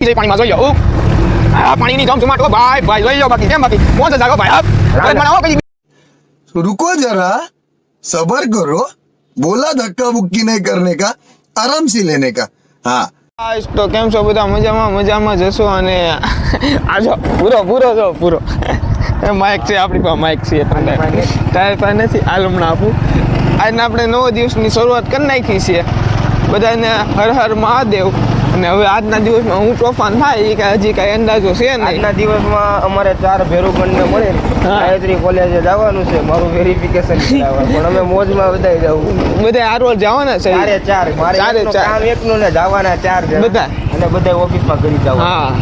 જઈ પાણીમાં જોઈ લો ઉહ. આ પાણીની જમ જમાટ હો ભાઈ ભાઈ જોઈ લો બાકી કેમ બાકી મોજ જ જાગો ભાઈ હપ. હવે બનાવો પછી रुको जरा सबर करो बोला धक्का मुक्की नहीं करने का आराम से लेने का हाँ ગાઈસ, તો કેમ છો બધા મજામાં મજામાં જશો અને આજો પૂરો પૂરો જો પૂરો માઇક છે આપણી પાસે માઇક છે એટલે તારે પાસે નથી હાલ હમણાં આપું આજના આપણે નવો દિવસની શરૂઆત કરી નાખી છે બધાને હર હર મહાદેવ અને હવે આજના દિવસમાં હું તોફાન થાય એ કાંઈ હજી કાંઈ અંદાજો છે નહીં. આજના દિવસમાં અમારે ચાર ભેરુગણને મળે ગાયત્રી કોલેજે જવાનું છે મારું વેરિફિકેશન પણ અમે મોજમાં બધાય જવું બધા આરોલ જવાના છે? ચારે ચાર મારે ચારે ચાર. કામ એકનું ને જવાના ચાર. બધા? અને બધા ઓફિસમાં કરી જવાનું. હા.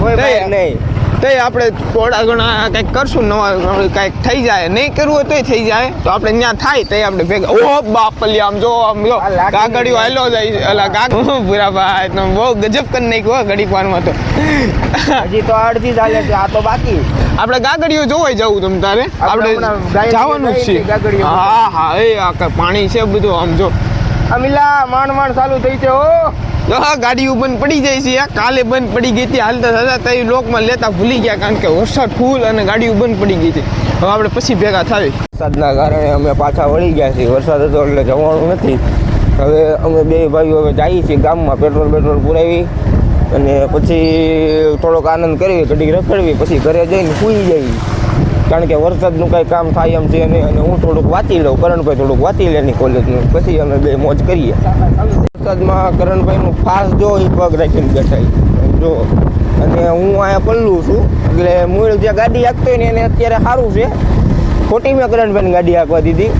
કોઈ નહીં. તો આપણે થોડા ઘણા કંઈક કરશું નવા કંઈક થઈ જાય નહીં કરવું હોય તોય થઈ જાય. તો આપણે ત્યાં થાય તો આપણે ભેગા ઓ બાપલી આમ જો આમ જો. કાગળિયો હાલો જાય. અલા કાક પૂરા ભાઈ તમે બહુ ગજબ કરી નાખ્યો ઘડી પારમાં તો. હજી તો અડધી ચાલે છે આ તો બાકી. આપણે ગાગડીઓ જોવાય જવું તમ તારે? આપણે જવાનું છે. હા હા એ આ પાણી છે બધું આમ જો. અમિલા માંડ માંડ ચાલુ થઈ છે હો. જો હા ગાડીઓ બંધ પડી જાય છે. કાલે બંધ પડી ગઈ હતી હાલતા થતા તો એ લોકમાં લેતા ભૂલી ગયા કારણ કે વરસાદ ફૂલ અને ગાડીઓ બંધ પડી ગઈ હતી. હવે આપણે પછી ભેગા થાય. વરસાદના કારણે અમે પાછા વળી ગયા છીએ. વરસાદ હતો એટલે જવાનું નથી. હવે અમે બે ભાઈઓ હવે જઈએ છીએ ગામમાં પેટ્રોલ પેટ્રોલ પુરાવી અને પછી થોડોક આનંદ કરવી ઘડીક રખડવી પછી ઘરે જઈને સૂઈ જઈએ. કારણ કે વરસાદનું કાંઈ કામ થાય એમ છે નહીં અને હું થોડુંક વાંચી લઉં કરણભાઈ થોડુંક વાંચી લે એની કોલેજનું પછી અમે બે મોજ કરીએ. વરસાદમાં કરણભાઈનું ફાસ જો એ પગ રાખીને બેઠા જો અને હું અહીંયા પલ્લું છું એટલે મૂળ જે ગાડી હાંકતો હોય ને એને અત્યારે સારું છે. ખોટી મેં કરણભાઈને ગાડી હાંકવા દીધી.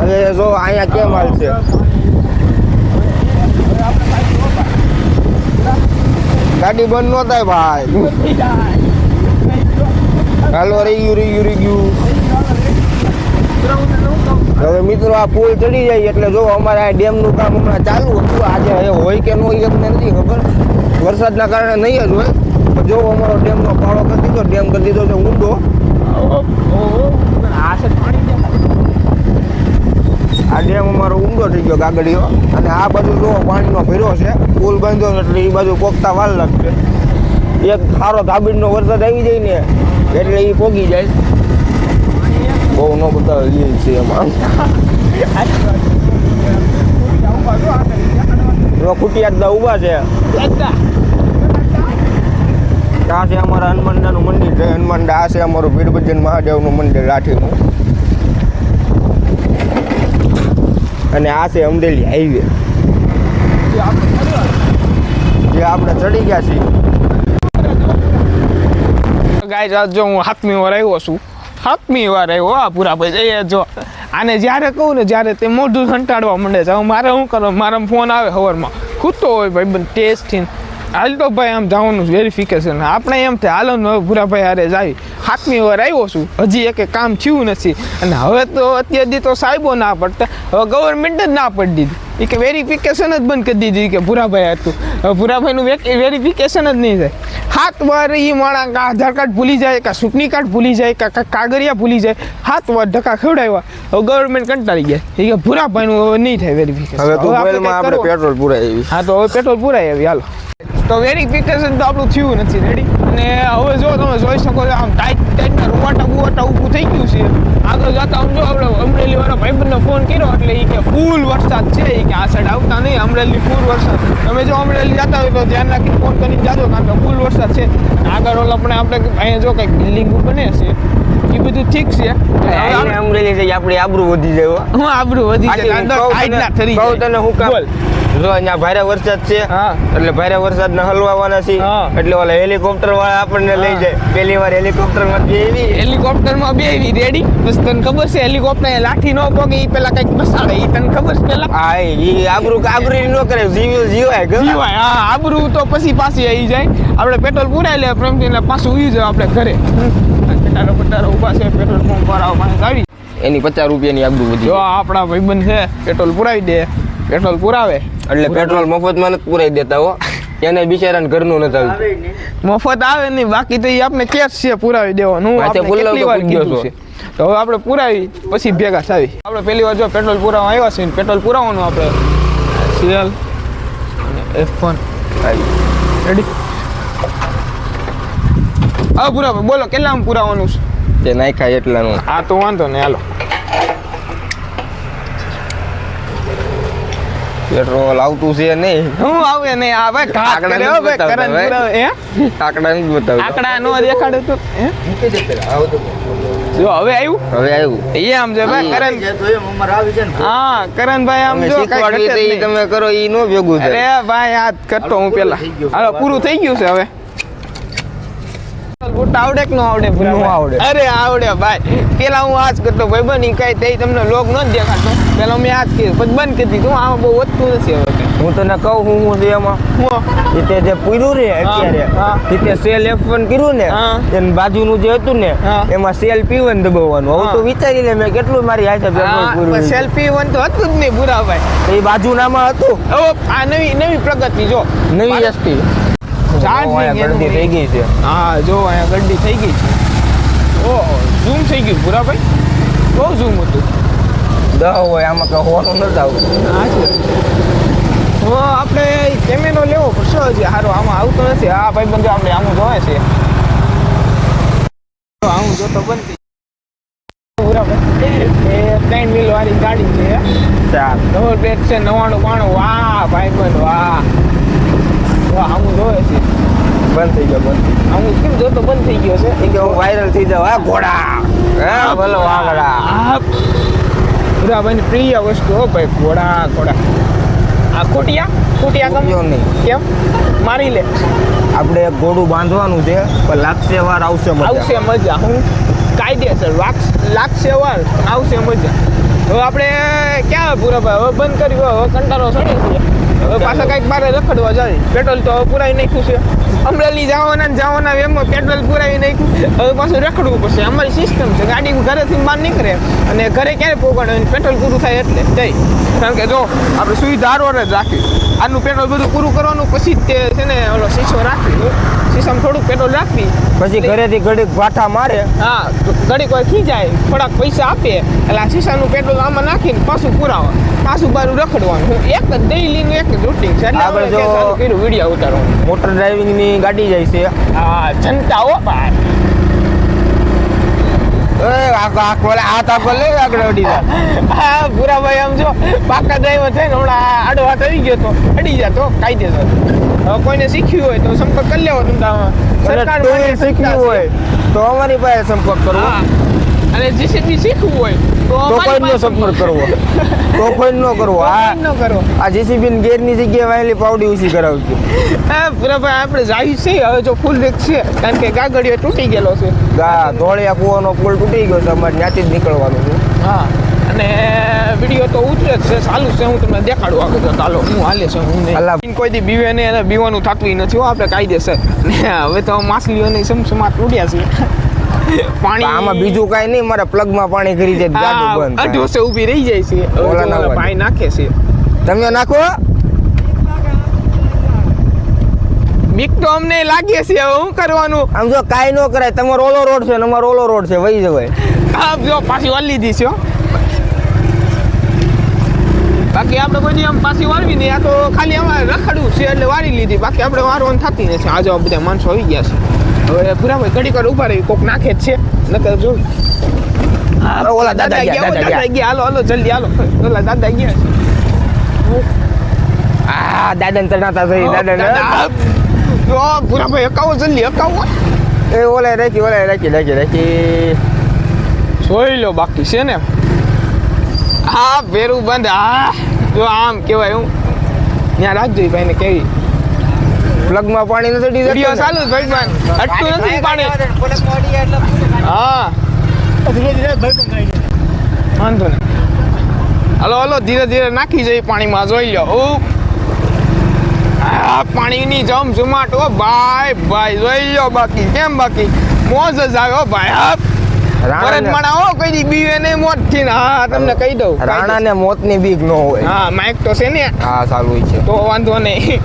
હવે જો અહીંયા કેમ હાલશે ગાડી બંધ ન થાય ભાઈ. હાલો, રહી ગયું રહી ગયું રહી ગયું. હવે મિત્રો, આ પુલ ચડી જાય એટલે જો અમારે આ ડેમનું કામ હમણાં ચાલુ હતું. આજે હવે હોય કે ન હોય અમને નથી ખબર. વરસાદના કારણે નહીં જ હોય. પણ જો અમારો ડેમનો પાળો કરી દીધો, ડેમ કરી દીધો છે ઊંડો. આ ડેમ અમારો ઊંડો થઈ ગયો ગાગડીઓ અને આ બાજુ જો પાણીનો ભર્યો છે, પુલ બાંધ્યો એટલે એ બાજુ પોગતા વાલ લાગશે. એક સારો ધાબીડનો વરસાદ આવી જાય ને, એટલે એ પોગી જાય. બહુ ન બધા એ છે એમાં. એમાં ખૂટિયાત દા ઊભા છે. આ છે અમારા હનુમાનદાનું મંદિર છે, હનુમાનદા, આ છે અમારું વીરભજન મહાદેવનું મંદિર લાઠીનું અને આ છે અમરેલી હાઈવે જે આપણે ચડી ગયા છીએ. ગાય આજ જો હું હાથમી વાર આવ્યો છું. હાથમી વાર આવ્યો આ પૂરા ભાઈ એ જો. આને જ્યારે કહું ને જ્યારે તે મોઢું સંટાડવા માંડે છે. મારે શું કરો મારા ફોન આવે હવરમાં. ખૂટતો હોય ભાઈ બંધ ટેસ્ટથી હાલ તો ભાઈ, આમ જવાનું વેરિફિકેશન આપણે એમ થાય, હાલો ને ભૂરા ભાઈ હારે જાવી સાતમી વાર આવ્યો છું. હજી એક કામ થયું નથી. અને હવે તો અત્યારથી તો સાહેબો ના પડતા. હવે ગવર્મેન્ટ જ ના પડી દીધી. એ કે વેરિફિકેશન જ બંધ કરી દીધી. કે ભૂરાભાઈ હતું. હવે ભૂરાભાઈનું વેરિફિકેશન જ નહીં થાય. હાથ વાર એ માણા કાં આધાર કાર્ડ ભૂલી જાય કાં ચૂંટણી કાર્ડ ભૂલી જાય કાં કાં કાગળિયા ભૂલી જાય. હાથ વાર ધક્કા ખેવડાવ્યા. હવે ગવર્મેન્ટ કંટાળી ગયા. એ કે ભૂરાભાઈનું હવે નહીં થાય વેરિફિકેશન હવે આપણે પેટ્રોલ પૂરાય હા તો હવે પેટ્રોલ પૂરાય આવી. હાલો. તો વેરિફિકેશન તો આપણું થયું નથી. રેડી અને હવે જો તમે જોઈ શકો છો આમ ટાઈટ ટાઈટના રૂવાટા બુવાટા ઊભું થઈ ગયું છે. આગળ જતા આમ જો આપણે અમરેલી વાળા ભાઈબંધને ફોન કર્યો એટલે એ કે ફૂલ વરસાદ છે. એ કે આ સાઈડ આવતા નહીં અમરેલી ફૂલ વરસાદ. તમે જો અમરેલી જતા હોય તો ધ્યાન રાખીને ફોન કરીને જાજો કારણ કે ફૂલ વરસાદ છે. આગળ ઓલા પણ આપણે અહીંયા જો કંઈક બિલ્ડિંગ બને છે. એ બધું ઠીક છે. અમરેલી છે આપણી આબરૂ વધી જાય હું. આબરૂ વધી જાય ના તને- હું કામ. જો અહીંયા ભારે વરસાદ છે એટલે ભારે વરસાદ ને હલવાવાના છે એટલે ઓલા હેલિકોપ્ટર વાળા આપણને લઈ જાય. પહેલી વાર હેલિકોપ્ટરમાં એવી. હેલિકોપ્ટરમાં બે એવી રેડી બસ તને ખબર છે હેલિકોપ્ટર લાઠી ન પોગે એ પેલા કંઈક બસાડે એ તને ખબર છે પેલા? હા ઈ આબરૂ આબરૂ ન કરે જીવ જીવાય. જીવાય હા આબરૂ તો પછી પાછી આવી જાય. આપણે પેટ્રોલ પુરાઈ લે પ્રેમથી એટલે પાછું ઉઈ જાય આપણે ઘરે. પટારો પટારો ઊભા છે પેટ્રોલ પંપ વાળા પાસે આવી એની પચાસ રૂપિયાની આબરૂ વધી જો આપણા ભાઈબંધ છે પેટ્રોલ પુરાવી દે. પેટ્રોલ પુરાવે? એટલે પેટ્રોલ મફતમાં નથી પુરાઈ દેતા હો. એને બિચારાને ઘરનું નથી આવતું મફત આવે નહીં બાકી તો એ આપણે કેશ છે પુરાવી દેવાનું. આપણે કેટલી વાર કીધું છે? તો હવે આપણે પુરાવી પછી ભેગા થાવી આપણે પહેલી વાર જો પેટ્રોલ પુરાવા આવ્યા છે ને પેટ્રોલ પુરાવાનું આપણે. સિરિયલ. એફ વન રેડી હા પૂરા ભાઈ બોલો કેટલામાં પુરાવાનું છે? તે નાખ્યા એટલાનું. આ તો વાંધો નહીં હાલો. પેટ્રોલ આવતું છે નહીં. હું આવે નહીં. આવે કાકડા આંકડા કરે હો? આંકડા નથી બતાવતા. આંકડા નો દેખાડે તો. હે? જો હવે આવ્યું હવે આવ્યું એ આમ છે ભાઈ કરણ હા કરણભાઈ આમ જો નહીં. તમે કરો ઈ નો ભેગું અરે ભાઈ આ કરતો હું પેલા. હાલો પૂરું થઈ ગયું છે હવે. બુટ આવડે કે ન આવડે આવડે. અરે આવડે ભાઈ. પેલા હું આજ કરતો ભાઈ બની કઈ તે તમને લોગ ન દેખાડતો. પેલા મેં આજ કર્યું. પછી બંધ કરી દીધું. આમાં બહુ વધતું નથી હવે હું તને કહું હું હું એમાં. તે જે પૂર્યું ને અત્યારે તે સેલ એફ વન કર્યું ને. એની બાજુનું જે હતું ને એમાં સેલ પી વન દબાવવાનું. હવે તો વિચારી લે મેં કેટલું મારી હાથે પેટ્રોલ પૂર્યું છે. વન તો હતું જ નહીં ભૂરા ભાઈ. એ બાજુનામાં હતું? ઓ આ નવી નવી પ્રગતિ જો. નવી એસટી. Charging થઈ ગઈ છે. હા જો અહીંયા ગંડી થઈ ગઈ છે. ઓ ઝૂમ થઈ ગયું ભૂરા ભાઈ. બહુ ઝૂમ હતું. દહ હોય આમાં તો હોવાનું નથી આવતું. હા છે. આપણે કેમેરો લેવો પડશે હજી. સારું આમાં આવતો નથી. આ ભાઈ બંધ આપણે આમ જોવે છે. આવું જોતો બનતી. ત્રણ વ્હીલ વાળી ગાડી છે. ચાર ડબલ પ્લેટ છે નવાણું પાણું વાહ ભાઈ બંધ વાહ. વાહ આવું જોવે છે. બંધ થઈ ગયો બંધ. આવું કેમ જોતો બંધ થઈ ગયો છે? કે હું વાયરલ થઈ હા ઘોડા. હા ભલો વાગડા. બુરાભાઈની પ્રિય વસ્તુ હો ભાઈ ઘોડા ઘોડા. આ ખોટિયા ખોટિયા ગમ્યો નહીં. કેમ? મારી લે. આપણે ઘોડું બાંધવાનું છે પણ લાગશે વાર આવશે મજા. આવશે મજા. હું કાયદેસર લાગશે વાર આવશે મજા. હવે આપણે ક્યાં પૂરાભાઈ હવે બંધ કર્યું હવે કંટાળો સડે છે પાછા કાંઈક બારે રખડવા જાય. પેટ્રોલ તો પુરાવી નાખ્યું છે. અમરેલી જવાના ને જવાના એમાં પેટ્રોલ પુરાવી નાખ્યું. હવે પાછું રખડવું પડશે. અમારી સિસ્ટમ છે. ગાડી ઘરેથી બહાર નીકળે. અને ઘરે ક્યારે પહોંચાડે પેટ્રોલ પૂરું થાય એટલે. જઈ કારણ કે જો, આપણે સુવિધા હારવાર જ રાખી આનું પેટ્રોલ બધું પૂરું કરવાનું, પછી તે છે ને ઓલો શીશો રાખવી શીશામાં થોડુંક પેટ્રોલ રાખવી પછી ઘરેથી ઘડીક ભાઠા મારે. હા ઘડી કોઈ ખીજાય થોડાક પૈસા આપે. એટલે આ શીશાનું પેટ્રોલ આમાં નાખીને પાછું પુરાવો. પાછું બારું રખડવાનું. હું એક જ ડેઈલીનું એક જ રૂટિંગ છે. એટલે આપણે જો- કર્યું વીડિયો ઉતારવાનું. મોટર ડ્રાઇવિંગની ગાડી જાય છે. હા જનતા હો ભાઈ. હા ભૂરાભાઈ આમ જો પાકા ડ્રાઈવર થઈને હમણાં આડો હાથ આવી ગયો તો અડી જતો કાયદેસર કોઈને શીખ્યું હોય તો સંપર્ક કરી લેવો તમે સુવિધા હોય તો અમારી પાસે સંપર્ક કરવો. અને જીસીબી શીખવું હોય તો કોઈ નો સંપર્ક કરવો. તો કોઈ નો કરવો આ નો કરવો. આ જેસીબી ની ગેરની જગ્યાએ વાયેલી પાવડી ઉસી કરાવજો. હા બરાબર આપણે જાય છે. હવે જો ફૂલ રિસ્ક છે. કારણ કે ગાગડીઓ તૂટી ગયેલો છે. ગા ધોળિયા કૂવાનો પુલ તૂટી ગયો છે. અમારે ત્યાંથી જ નીકળવાનું છે. હા. અને વીડિયો તો ઉતરે જ છે. ચાલુ છે. હું તમને દેખાડું આગળ તો ચાલો હું હાલે છે હું. નહીં. કોઈ દી બીવે નહીં અને બીવાનું થતું નથી હો આપણે કાયદેસર ને હવે તો માછલીઓની સમસમાટ ઉડ્યા છે પાણી આમાં બીજું કાઈ નહીં. મારા પ્લગમાં પાણી કરી જાય ગાડું બંધ. અઢોસે ઊભી રહી જાય છે. જો. ભાઈ નાખે છે. તમે નાખો. બીક તો અમને લાગે છે. હવે શું કરવાનું? આમ જો કાંઈ ન કરાય. તમારો ઓલો રોડ છે ને અમારો ઓલો રોડ છે. વહી જવાય. આપ જો પાછી ઓલી દીશો. બાકી આપણે કોઈ આમ પાછી વાળવી નહીં. આ તો ખાલી અમારે રખડવું છે એટલે વાળી લીધી. બાકી આપણે વારવાનું થતી નથી. આજે બધા માણસો આવી ગયા છે. હવે પૂરા ભાઈ ઘડી કર ઊભા રહી. કોક નાખે જ છે. નકર જો ઓલા દાદા ગયા, દાદા ગયા. હાલો હાલો જલ્દી હાલો. ઓલા દાદા ગયા. આ દાદા ને તણાતા થઈ. દાદા. જો પૂરા ભાઈ હકાવો જલ્દી હકાવો. એ ઓલે રાખી ઓલે રાખી રાખી રાખી. જોઈ લો બાકી છે ને. હા ભેરું બંધ. હા જો આમ કેવાય હું. ત્યાં રાખજો ભાઈ ને કેવી. પ્લગમાં પાણી નથી ડીઝલ વીડિયો ચાલુ જ ભાઈ ભાઈ. અટતું નથી પાણી. હા. વાંધો નહીં. હલો હલો ધીરે ધીરે નાખી જઈ પાણીમાં. જોઈ લો આ પાણીની જમ જમાટ ઓ ભાઈ ભાઈ જોઈ લો બાકી. કેમ બાકી? મોજ જ આવે હો ભાઈ. હા માણા હો કોઈ બીવે ને મોતથી હા તમને કહી દઉં. રાણા ને મોતની બીક ન હોય. હા માઇક તો છે ને. હા સારું છે. તો વાંધો નહીં.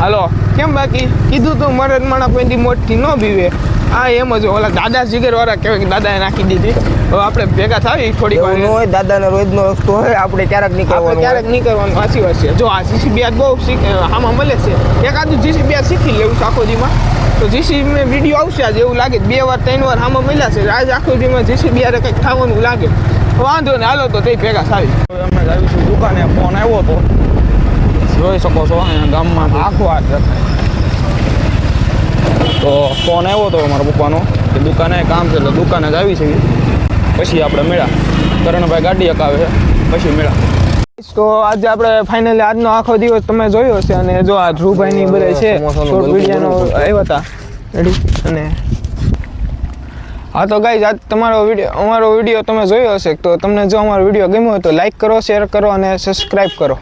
હાલો કેમ બાકી? કીધું તું મરદ માણા કોઈ દી મોટથી ન બીવે. હા એમ જ. ઓલા દાદા જીગર વાળા કહેવાય કે દાદાએ નાખી દીધી. હવે આપણે ભેગા થાવી થોડી વાર. હોય દાદાનો રોજનો રસ્તો હોય આપણે ક્યારેક નીકળવાનું ક્યારેક નીકળવાનું સાચી વાત છે. જો આ જીસીબી બહુ શીખ આમાં મળે છે. એકાદું જીસીબી શીખી લેવું દીમાં. તો જીસીબી મેં વીડિયો આવશે આજે એવું લાગે બે વાર ત્રણ વાર આમાં મળ્યા છે. આજ આખો દીમાં જીસીબી યારે કંઈક થવાનું લાગે. વાંધો ને હાલો તો તે ભેગા સારી હવે અમે આવીશું દુકાને ફોન આવ્યો હતો જોઈ શકો છો અહીંયા ગામમાં આખો આ તો ફોન આવ્યો હતો અમારા પપ્પાનો કે દુકાને કામ છે એટલે દુકાને જ આવી છે. પછી આપણે મેળા કરણભાઈ ગાડી અકાવે છે. પછી મેળા તો આજે આપણે ફાઇનલી આજનો આખો દિવસ તમે જોયો હશે અને જો આ ધ્રુવભાઈની બધા છે શોર્ટ વિડીયોનો આવ્યા હતા. રેડી અને હા તો ગાઈઝ આજ તમારો વીડિયો અમારો વીડિયો તમે જોયો હશે. તો તમને જો અમારો વીડિયો ગમ્યો હોય તો લાઈક કરો શેર કરો અને સબસ્ક્રાઈબ કરો.